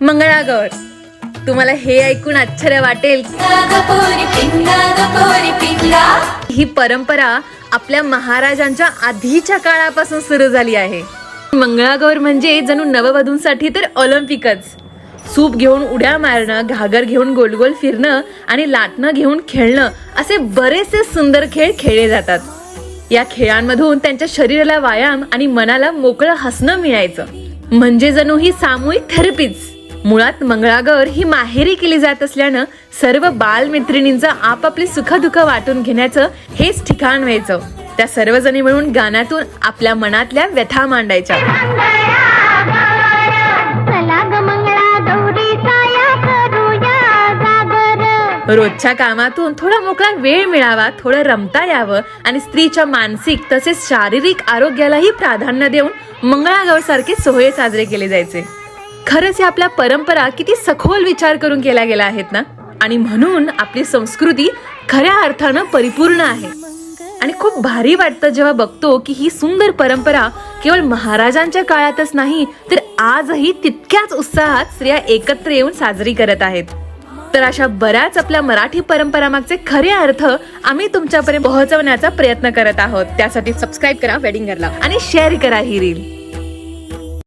मंगळागौर. तुम्हाला हे ऐकून आश्चर्य वाटेल. ही परंपरा आपल्या महाराजांच्या आधीच्या काळापासून सुरू झाली आहे. मंगळागौर म्हणजे जणू नववधूंसाठी तर ऑलिम्पिकच. सूप घेऊन उड्या मारणं घागर घेऊन गोल गोल फिरणं आणि लाटणं घेऊन खेळणं असे बरेचसे सुंदर खेळ खेळले जातात. या खेळांमधून त्यांच्या शरीराला व्यायाम आणि मनाला मोकळं हसणं मिळायचं. म्हणजे जणू ही सामूहिक थेरपीच. मुळात मंगळागौर ही माहेरी केली जात असल्यानं सर्व बालमित्रिणींचं आपापली सुखदुःख वाटून घेण्याचं हेच ठिकाण व्हायचं. त्या सर्वजणी मिळून गाण्यातून आपल्या मनातल्या व्यथा मांडायच्या. रोजच्या कामातून थोडा मोकळा वेळ मिळावा थोडं रमता यावं आणि स्त्रीच्या मानसिक तसेच शारीरिक आरोग्यालाही प्राधान्य देऊन मंगळागौर सारखे सोहळे साजरे केले जायचे. खरंच या आपल्या परंपरा किती सखोल विचार करून केल्या गेल्या आहेत ना? आणि म्हणून आपली संस्कृती खऱ्या अर्थानं परिपूर्ण आहे. आणि खूप भारी वाटतं जेव्हा बघतो की ही सुंदर परंपरा केवळ महाराजांच्या काळातच नाही तर आजही तितक्याच उत्साहात स्त्रिया एकत्र येऊन साजरी करत आहेत. तर अशा बऱ्याच आपल्या मराठी परंपरामागचे खरे अर्थ आम्ही तुमच्यापर्यंत पोहोचवण्याचा प्रयत्न करत आहोत. त्यासाठी सबस्क्राईब करा वेडिंगरला आणि शेअर करा ही रील